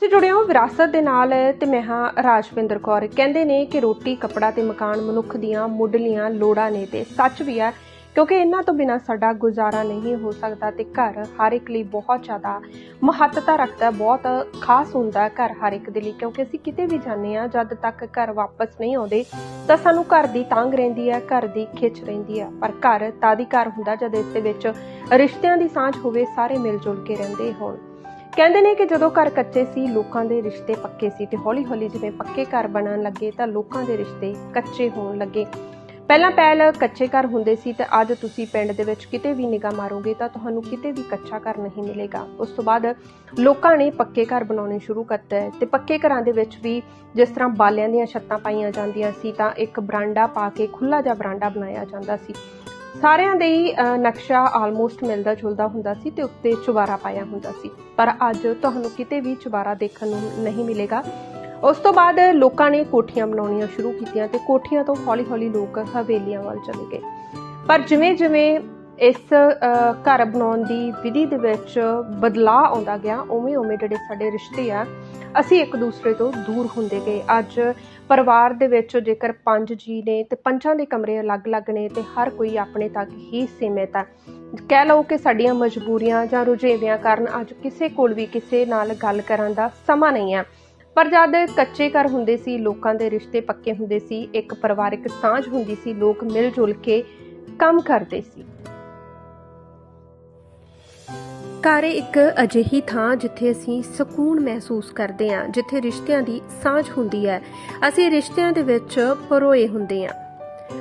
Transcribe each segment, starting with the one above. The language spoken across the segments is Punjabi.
ਤੁਸੀਂ ਜੁੜੇ ਹੋ ਵਿਰਾਸਤ ਦੇ ਨਾਲ ਤੇ ਮੈਂ ਹਾਂ ਰਾਜਵਿੰਦਰ ਕੌਰ। ਕਹਿੰਦੇ ਨੇ ਕਿ ਰੋਟੀ, ਕੱਪੜਾ ਤੇ ਮਕਾਨ ਮਨੁੱਖ ਦੀਆਂ ਮੁੱਢਲੀਆਂ ਲੋੜਾਂ ਨੇ ਤੇ ਸੱਚ ਵੀ ਹੈ, ਕਿਉਂਕਿ ਇਹਨਾਂ ਤੋਂ ਬਿਨਾ ਸਾਡਾ ਗੁਜ਼ਾਰਾ ਨਹੀਂ ਹੋ ਸਕਦਾ ਤੇ ਘਰ ਹਰ ਇੱਕ ਲਈ ਬਹੁਤ ਜ਼ਿਆਦਾ ਮਹੱਤਤਾ ਰੱਖਦਾ, ਬਹੁਤ ਖਾਸ ਹੁੰਦਾ ਘਰ ਹਰ ਇੱਕ ਦੇ ਲਈ, ਕਿਉਂਕਿ ਅਸੀਂ ਕਿਤੇ ਵੀ ਜਾਂਦੇ ਆ ਜਦ ਤੱਕ ਘਰ ਵਾਪਸ ਨਹੀਂ ਆਉਂਦੇ, ਤਾਂ ਸਾਨੂੰ ਘਰ ਦੀ ਤਾਂਗ ਰਹਿੰਦੀ ਹੈ, ਘਰ ਦੀ ਖਿੱਚ ਰਹਿੰਦੀ ਹੈ। ਪਰ ਘਰ ਤਾਦੀ ਘਰ ਹੁੰਦਾ, ਜਦ ਇਸ ਦੇ ਵਿੱਚ ਰਿਸ਼ਤਿਆਂ ਦੀ ਸਾਂਝ ਹੋਵੇ, ਸਾਰੇ ਮਿਲ ਜੁਲ ਕੇ ਰਹਿੰਦੇ ਹੋਣ। ਕਹਿੰਦੇ ਨੇ ਕਿ ਜਦੋਂ ਘਰ ਕੱਚੇ ਸੀ, ਲੋਕਾਂ ਦੇ ਰਿਸ਼ਤੇ ਪੱਕੇ ਸੀ ਤੇ ਹੌਲੀ-ਹੌਲੀ ਜਿਵੇਂ ਪੱਕੇ ਘਰ ਬਣਨ ਲੱਗੇ ਤਾਂ ਲੋਕਾਂ ਦੇ ਰਿਸ਼ਤੇ ਕੱਚੇ ਹੋਣ ਲੱਗੇ। ਪਹਿਲਾਂ ਪਹਿਲ ਕੱਚੇ ਘਰ ਹੁੰਦੇ ਸੀ ਤੇ ਅੱਜ ਤੁਸੀਂ ਪਿੰਡ ਦੇ ਵਿੱਚ ਕਿਤੇ ਵੀ ਨਿਗਾਹ ਮਾਰੋਗੇ ਤਾਂ ਤੁਹਾਨੂੰ ਕਿਤੇ ਵੀ ਕੱਚਾ ਘਰ ਨਹੀਂ ਮਿਲੇਗਾ। ਉਸ ਤੋਂ ਬਾਅਦ ਲੋਕਾਂ ਨੇ ਪੱਕੇ ਘਰ ਬਣਾਉਣੇ ਸ਼ੁਰੂ ਕਰਤੇ ਤੇ ਪੱਕੇ ਘਰਾਂ ਦੇ ਵਿੱਚ ਵੀ ਜਿਸ ਤਰ੍ਹਾਂ ਬਾਲਿਆਂ ਦੀਆਂ ਛੱਤਾਂ ਪਾਈਆਂ ਜਾਂਦੀਆਂ ਸੀ ਤਾਂ ਇੱਕ ਬਰਾਂਡਾ ਪਾ ਕੇ ਖੁੱਲਾ ਜਿਹਾ ਬਰਾਂਡਾ ਬਣਾਇਆ ਜਾਂਦਾ ਸੀ। ਸਾਰਿਆਂ ਦੇ ਹੀ ਨਕਸ਼ਾ ਆਲਮੋਸਟ ਮਿਲਦਾ ਜੁਲਦਾ ਹੁੰਦਾ ਸੀ ਤੇ ਉੱਤੇ ਚੁਬਾਰਾ ਪਾਇਆ ਹੁੰਦਾ ਸੀ। ਪਰ ਅੱਜ ਤੁਹਾਨੂੰ ਕਿਤੇ ਵੀ ਚੁਬਾਰਾ ਦੇਖਣ ਨੂੰ ਨਹੀਂ ਮਿਲੇਗਾ। ਉਸ ਤੋਂ ਬਾਅਦ ਲੋਕਾਂ ਨੇ ਕੋਠੀਆਂ ਬਣਾਉਣੀਆਂ ਸ਼ੁਰੂ ਕੀਤੀਆਂ ਤੇ ਕੋਠੀਆਂ ਤੋਂ ਹੌਲੀ-ਹੌਲੀ ਲੋਕ ਹਵੇਲੀਆਂ ਵੱਲ ਚਲੇ ਗਏ। ਪਰ ਜਿਵੇਂ-ਜਿਵੇਂ ਇਸ ਘਰ ਬਣਾਉਣ ਦੀ ਵਿਧੀ ਦੇ ਵਿੱਚ ਬਦਲਾਅ ਆਉਂਦਾ ਗਿਆ ਉਵੇਂ-ਉਵੇਂ ਜਿਹੜੇ ਸਾਡੇ ਰਿਸ਼ਤੇ ਆ, ਅਸੀਂ ਇੱਕ ਦੂਸਰੇ ਤੋਂ ਦੂਰ ਹੁੰਦੇ ਗਏ। ਅੱਜ ਪਰਿਵਾਰ ਦੇ ਵਿੱਚ ਜੇਕਰ ਪੰਜ ਜੀ ਨੇ ਤੇ ਪੰਜਾਂ ਦੇ ਕਮਰੇ ਅਲੱਗ-ਅਲੱਗ ਨੇ ਤੇ ਹਰ ਕੋਈ ਆਪਣੇ ਤੱਕ ਹੀ ਸੀਮਿਤ ਹੈ ਕਹਿ ਲਓ ਕਿ ਸਾਡੀਆਂ ਮਜਬੂਰੀਆਂ ਜਾਂ ਰੁਝੇਵਿਆਂ ਕਾਰਨ ਅੱਜ ਕਿਸੇ ਕੋਲ ਵੀ ਕਿਸੇ ਨਾਲ ਗੱਲ ਕਰਨ ਦਾ ਸਮਾਂ ਨਹੀਂ ਹੈ ਪਰ ਜਦ ਕੱਚੇ ਘਰ ਹੁੰਦੇ ਸੀ, ਲੋਕਾਂ ਦੇ ਰਿਸ਼ਤੇ ਪੱਕੇ ਹੁੰਦੇ ਸੀ, ਇੱਕ ਪਰਿਵਾਰਕ ਸਾਂਝ ਹੁੰਦੀ ਸੀ, ਲੋਕ ਮਿਲ ਜੁਲ ਕੇ ਕੰਮ ਕਰਦੇ ਸੀ। ਘਰ ਇੱਕ ਅਜਿਹੀ ਥਾਂ ਜਿੱਥੇ ਅਸੀਂ ਸਕੂਨ ਮਹਿਸੂਸ ਕਰਦੇ ਹਾਂ, ਜਿੱਥੇ ਰਿਸ਼ਤਿਆਂ ਦੀ ਸਾਂਝ ਹੁੰਦੀ ਹੈ। ਅਸੀਂ ਰਿਸ਼ਤਿਆਂ ਦੇ ਵਿੱਚ ਪਰੋਏ ਹੁੰਦੇ ਹਾਂ।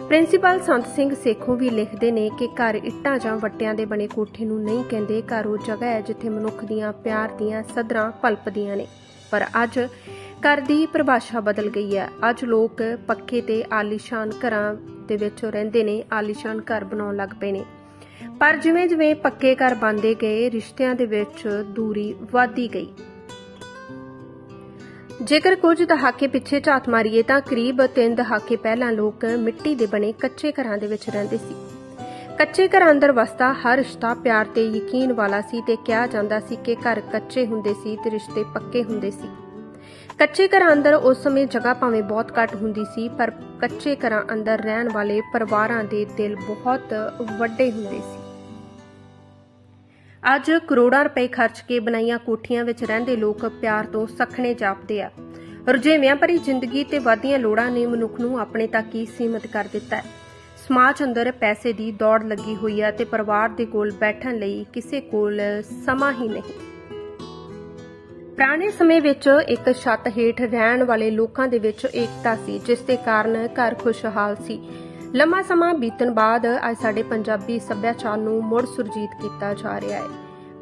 ਪ੍ਰਿੰਸੀਪਲ ਸੰਤ ਸਿੰਘ ਸੇਖੋਂ ਵੀ ਲਿਖਦੇ ਨੇ ਕਿ ਘਰ ਇੱਟਾਂ ਜਾਂ ਵੱਟਿਆਂ ਦੇ ਬਣੇ ਕੋਠੇ ਨੂੰ ਨਹੀਂ ਕਹਿੰਦੇ, ਘਰ ਉਹ ਜਗ੍ਹਾ ਹੈ ਜਿੱਥੇ ਮਨੁੱਖ ਦੀਆਂ ਪਿਆਰ ਦੀਆਂ ਸਦਰਾਂ ਪਲਪਦੀਆਂ ਨੇ। ਪਰ ਅੱਜ ਘਰ ਦੀ ਪਰਿਭਾਸ਼ਾ ਬਦਲ ਗਈ ਹੈ। ਅੱਜ ਲੋਕ ਪੱਕੇ ਤੇ ਆਲੀਸ਼ਾਨ ਘਰਾਂ ਦੇ ਵਿੱਚ ਰਹਿੰਦੇ ਨੇ, ਆਲੀਸ਼ਾਨ ਘਰ ਬਣਾਉਣ ਲੱਗ ਪਏ ਨੇ। ਪਰ ਜਿਵੇਂ ਜਿਵੇਂ ਪੱਕੇ ਘਰ ਬਣਦੇ ਗਏ, ਰਿਸ਼ਤਿਆਂ ਦੇ ਵਿੱਚ ਦੂਰੀ ਵਧਦੀ ਗਈ। ਜੇਕਰ ਕੁਝ ਦਹਾਕੇ ਪਿੱਛੇ ਝਾਤ ਮਾਰੀਏ ਤਾਂ ਕਰੀਬ 3 ਦਹਾਕੇ ਪਹਿਲਾਂ ਲੋਕ ਮਿੱਟੀ ਦੇ ਬਣੇ ਕੱਚੇ ਘਰਾਂ ਦੇ ਵਿੱਚ ਰਹਿੰਦੇ ਸੀ। ਕੱਚੇ ਘਰਾਂ ਅੰਦਰ ਵਸਦਾ ਹਰ ਰਿਸ਼ਤਾ ਪਿਆਰ ਤੇ ਯਕੀਨ ਵਾਲਾ ਸੀ ਤੇ ਕਿਹਾ ਜਾਂਦਾ ਸੀ ਕਿ ਘਰ ਕੱਚੇ ਹੁੰਦੇ ਸੀ ਤੇ ਰਿਸ਼ਤੇ ਪੱਕੇ ਹੁੰਦੇ ਸੀ। ਕੱਚੇ ਘਰਾਂ ਅੰਦਰ ਉਸ ਸਮੇਂ ਜਗ੍ਹਾ ਭਾਵੇਂ ਬਹੁਤ ਘੱਟ ਹੁੰਦੀ ਸੀ, ਪਰ ਕੱਚੇ ਘਰਾਂ ਅੰਦਰ ਰਹਿਣ ਵਾਲੇ ਪਰਿਵਾਰਾਂ ਦੇ ਦਿਲ ਬਹੁਤ ਵੱਡੇ ਹੁੰਦੇ ਸੀ। ਅੱਜ ਕਰੋੜਾਂ ਰੁਪਏ ਖਰਚ ਕੇ ਬਣਾਈਆਂ ਕੋਠੀਆਂ ਵਿੱਚ ਰਹਿੰਦੇ ਲੋਕ ਪਿਆਰ ਤੋਂ ਸਖਣੇ ਜਾਪਦੇ ਆ। ਰੁਝੇਵਿਆਂ ਭਰੀ ਜ਼ਿੰਦਗੀ ਤੇ ਵਾਧੀਆਂ ਲੋੜਾਂ ਨੇ ਮਨੁੱਖ ਨੂੰ ਆਪਣੇ ਤੱਕ ਹੀ ਸੀਮਿਤ ਕਰ ਦਿੱਤਾ ਹੈ। ਸਮਾਜ ਅੰਦਰ ਪੈਸੇ ਦੀ ਦੌੜ ਲੱਗੀ ਹੋਈ ਹੈ ਤੇ ਪਰਿਵਾਰ ਦੇ ਕੋਲ ਬੈਠਣ ਲਈ ਕਿਸੇ ਕੋਲ ਸਮਾਂ ਹੀ ਨਹੀਂ। ਪੁਰਾਣੇ ਸਮੇਂ ਵਿੱਚ ਇੱਕ ਛੱਤ ਹੇਠ ਰਹਿਣ ਵਾਲੇ ਲੋਕਾਂ ਦੇ ਵਿੱਚ ਏਕਤਾ ਸੀ, ਜਿਸ ਦੇ ਕਾਰਨ ਘਰ ਖੁਸ਼ਹਾਲ ਸੀ। ਲੰਮਾ ਸਮਾਂ ਬੀਤਣ ਬਾਅਦ ਅੱਜ ਸਾਡੇ ਪੰਜਾਬੀ ਸੱਭਿਆਚਾਰ ਨੂੰ ਮੁੜ ਸੁਰਜੀਤ ਕੀਤਾ ਜਾ ਰਿਹਾ ਹੈ।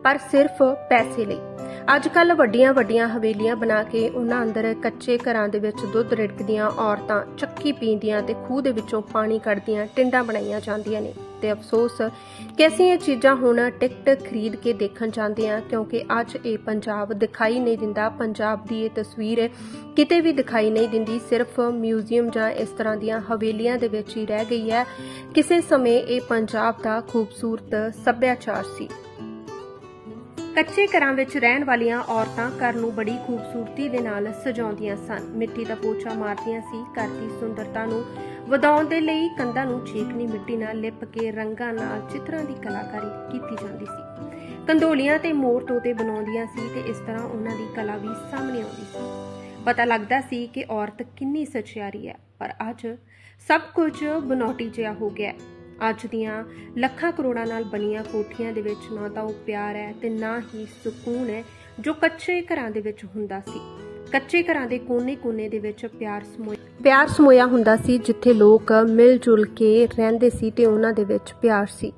ਪਰ ਸਿਰਫ ਪੈਸੇ ਲਈ ਅੱਜ ਕੱਲ ਵੱਡੀਆਂ ਵੱਡੀਆਂ ਹਵੇਲੀਆਂ ਬਣਾ ਕੇ ਉਹਨਾਂ ਅੰਦਰ ਕੱਚੇ ਘਰਾਂ ਦੇ ਵਿੱਚ ਦੁੱਧ ਰਿੜਕਦੀਆਂ ਔਰਤਾਂ ਚੱਕੀ ਪੀਂਦੀਆਂ ਤੇ ਖੂਹ ਦੇ ਵਿੱਚੋਂ ਪਾਣੀ ਕੱਢਦੀਆਂ ਟਿੰਡਾਂ ਬਣਾਈਆਂ ਜਾਂਦੀਆਂ ਨੇ। ਤੇ ਅਫਸੋਸ ਕਿ ਅਸੀਂ ਇਹ ਚੀਜ਼ਾਂ ਹੁਣ ਟਿਕਟ ਖਰੀਦ ਕੇ ਦੇਖਣ ਜਾਂਦੇ ਹਾਂ, ਕਿਉਂਕਿ ਅੱਜ ਇਹ ਪੰਜਾਬ ਦਿਖਾਈ ਨਹੀਂ ਦਿੰਦਾ। ਪੰਜਾਬ ਦੀ ਇਹ ਤਸਵੀਰ ਕਿਤੇ ਵੀ ਦਿਖਾਈ ਨਹੀਂ ਦਿੰਦੀ। ਸਿਰਫ ਮਿਊਜ਼ੀਅਮ ਜਾਂ ਇਸ ਤਰ੍ਹਾਂ ਦੀਆਂ ਹਵੇਲੀਆਂ ਦੇ ਵਿੱਚ ਹੀ ਰਹਿ ਗਈ ਹੈ। ਕਿਸੇ ਸਮੇਂ ਇਹ ਪੰਜਾਬ ਦਾ ਖੂਬਸੂਰਤ ਸੱਭਿਆਚਾਰ ਸੀ। ਕੱਚੇ ਘਰਾਂ ਵਿੱਚ ਰਹਿਣ ਵਾਲੀਆਂ ਔਰਤਾਂ ਘਰ ਨੂੰ ਬੜੀ ਖੂਬਸੂਰਤੀ ਦੇ ਨਾਲ ਸਜਾਉਂਦੀਆਂ ਸਨ। ਮਿੱਟੀ ਦਾ ਪੋਚਾ ਮਾਰਦੀਆਂ ਸੀ। ਘਰ ਦੀ ਸੁੰਦਰਤਾ ਨੂੰ ਵਧਾਉਣ ਦੇ ਲਈ ਕੰਧਾਂ ਨੂੰ ਚੀਕਣੀ ਮਿੱਟੀ ਨਾਲ ਲਿਪ ਕੇ ਰੰਗਾਂ ਨਾਲ ਚਿੱਤਰਾਂ ਦੀ ਕਲਾਕਾਰੀ ਕੀਤੀ ਜਾਂਦੀ ਸੀ। ਕੰਦੋਲੀਆਂ ਤੇ ਮੋਰ ਤੋਤੇ ਬਣਾਉਂਦੀਆਂ ਸੀ ਤੇ ਇਸ ਤਰ੍ਹਾਂ ਉਹਨਾਂ ਦੀ ਕਲਾ ਵੀ ਸਾਹਮਣੇ ਆਉਂਦੀ ਸੀ। ਪਤਾ ਲੱਗਦਾ ਸੀ ਕਿ ਔਰਤ ਕਿੰਨੀ ਸਚਿਆਰੀ ਹੈ, ਪਰ ਅੱਜ ਸਭ ਕੁਝ ਬਨੌਟੀ ਜਿਹਾ ਹੋ ਗਿਆ ਹੈ। ਅੱਜ ਦੀਆਂ ਲੱਖਾਂ ਕਰੋੜਾਂ ਨਾਲ ਬਣੀਆਂ ਕੋਠੀਆਂ ਦੇ ਵਿੱਚ ਨਾ ਤਾਂ ਉਹ ਪਿਆਰ ਹੈ ਤੇ ਨਾ ਹੀ ਸਕੂਨ ਹੈ, ਜੋ ਕੱਚੇ ਘਰਾਂ ਦੇ ਵਿੱਚ ਹੁੰਦਾ ਸੀ। ਕੱਚੇ ਘਰਾਂ ਦੇ ਕੋਨੇ-ਕੋਨੇ ਦੇ ਵਿੱਚ ਪਿਆਰ ਸਮੋਇਆ ਪਿਆਰ ਸਮੋਇਆ ਹੁੰਦਾ ਸੀ, ਜਿੱਥੇ ਲੋਕ ਮਿਲ ਜੁਲ ਕੇ ਰਹਿੰਦੇ ਸੀ ਤੇ ਉਹਨਾਂ ਦੇ ਵਿੱਚ ਪਿਆਰ ਸੀ।